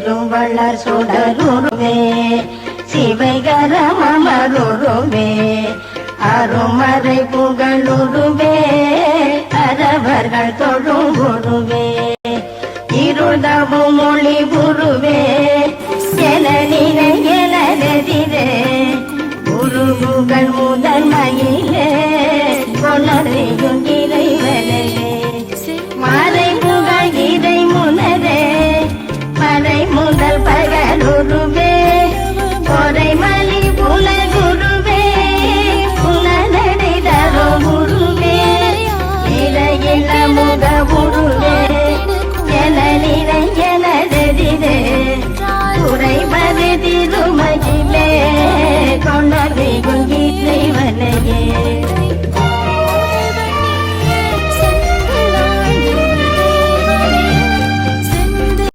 திருவள்ளர் சுடருருவே சிவைகரம் அமருருவே அருமறை புகழுருவே அரவர்கள் தொழும் குருவே இருதவும் மொழி குருவே என நினை என குரு புகழ்